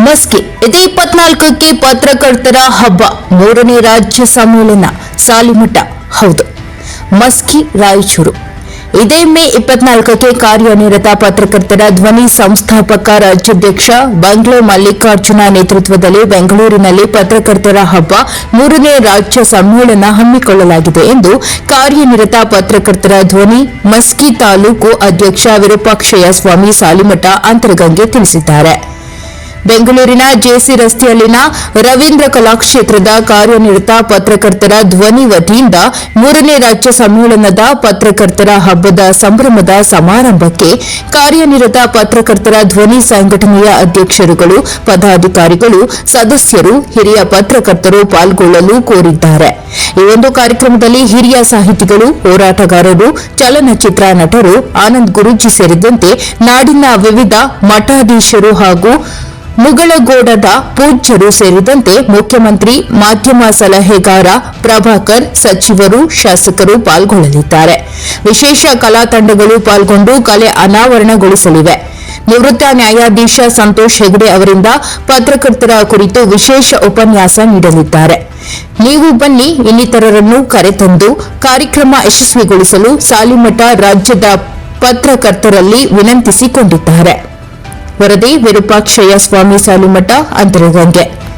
ಮಸ್ಕಿ, ಇದೇ ಇಪ್ಪತ್ನಾಲ್ಕಕ್ಕೆ ಪತ್ರಕರ್ತರ ಹಬ್ಬ, ಮೂರನೇ ರಾಜ್ಯ ಸಮ್ಮೇಳನ, ಸಾಲಿಮಠ, ಹೌದು. ಮಸ್ಕಿ, ರಾಯಚೂರು. ಇದೇ ಮೇ ಇಪ್ಪತ್ನಾಲ್ಕಕ್ಕೆ ಕಾರ್ಯನಿರತ ಪತ್ರಕರ್ತರ ಧ್ವನಿ ಸಂಸ್ಥಾಪಕ ರಾಜ್ಯಾಧ್ಯಕ್ಷ ಬಂಗ್ಲೆ ಮಲ್ಲಿಕಾರ್ಜುನ ನೇತೃತ್ವದಲ್ಲಿ ಬೆಂಗಳೂರಿನಲ್ಲಿ ಪತ್ರಕರ್ತರ ಹಬ್ಬ, ಮೂರನೇ ರಾಜ್ಯ ಸಮ್ಮೇಳನ ಹಮ್ಮಿಕೊಳ್ಳಲಾಗಿದೆ ಎಂದು ಕಾರ್ಯನಿರತ ಪತ್ರಕರ್ತರ ಧ್ವನಿ ಮಸ್ಕಿ ತಾಲೂಕು ಅಧ್ಯಕ್ಷ ವಿರೂಪಾಕ್ಷಯ್ಯ ಸ್ವಾಮಿ ಸಾಲಿಮಠ ಅಂತರಗಂಗೆ ತಿಳಿಸಿದ್ದಾರೆ. ಬೆಂಗಳೂರಿನ ಜೆಸಿ ರಸ್ತೆಯಲ್ಲಿನ ರವೀಂದ್ರ ಕಲಾಕ್ಷೇತ್ರದ ಕಾರ್ಯನಿರತ ಪತ್ರಕರ್ತರ ಧ್ವನಿ ವತಿಯಿಂದ ಮೂರನೇ ರಾಜ್ಯ ಸಮ್ಮೇಳನದ ಪತ್ರಕರ್ತರ ಹಬ್ಬದ ಸಂಭ್ರಮದ ಸಮಾರಂಭಕ್ಕೆ ಕಾರ್ಯನಿರತ ಪತ್ರಕರ್ತರ ಧ್ವನಿ ಸಂಘಟನೆಯ ಅಧ್ಯಕ್ಷರುಗಳು, ಪದಾಧಿಕಾರಿಗಳು, ಸದಸ್ಯರು, ಹಿರಿಯ ಪತ್ರಕರ್ತರು ಪಾಲ್ಗೊಳ್ಳಲು ಕೋರಿದ್ದಾರೆ. ಈ ಒಂದು ಕಾರ್ಯಕ್ರಮದಲ್ಲಿ ಹಿರಿಯ ಸಾಹಿತಿಗಳು, ಹೋರಾಟಗಾರರು, ಚಲನಚಿತ್ರ ನಟರು, ಆನಂದ್ ಗುರೂಜಿ ಸೇರಿದಂತೆ ನಾಡಿನ ವಿವಿಧ ಮಠಾಧೀಶರು ಹಾಗೂ ಮುಗಳಗೋಡದ ಪೂಜ್ಯರು ಸೇರಿದಂತೆ ಮುಖ್ಯಮಂತ್ರಿ, ಮಾಧ್ಯಮ ಸಲಹೆಗಾರ, ಪ್ರಭಾಕರ್, ಸಚಿವರು, ಶಾಸಕರು ಪಾಲ್ಗೊಳ್ಳಲಿದ್ದಾರೆ. ವಿಶೇಷ ಕಲಾ ತಂಡಗಳು ಪಾಲ್ಗೊಂಡು ಕಲೆ ಅನಾವರಣಗೊಳಿಸಲಿವೆ. ನಿವೃತ್ತ ನ್ಯಾಯಾಧೀಶ ಸಂತೋಷ್ ಹೆಗಡೆ ಅವರಿಂದ ಪತ್ರಕರ್ತರ ಕುರಿತು ವಿಶೇಷ ಉಪನ್ಯಾಸ ನೀಡಲಿದ್ದಾರೆ. ನೀವು ಬನ್ನಿ, ಇನ್ನಿತರರನ್ನು ಕರೆತಂದು ಕಾರ್ಯಕ್ರಮ ಯಶಸ್ವಿಗೊಳಿಸಲು ಸಾಲಿಮಠ ರಾಜ್ಯದ ಪತ್ರಕರ್ತರಲ್ಲಿ ವಿನಂತಿಸಿಕೊಂಡಿದ್ದಾರೆ. ವರದಿ ವಿರೂಪಾಕ್ಷಯ್ಯ ಸ್ವಾಮಿ ಸಾಲುಮಠ ಅಂತರಗಂಗೆ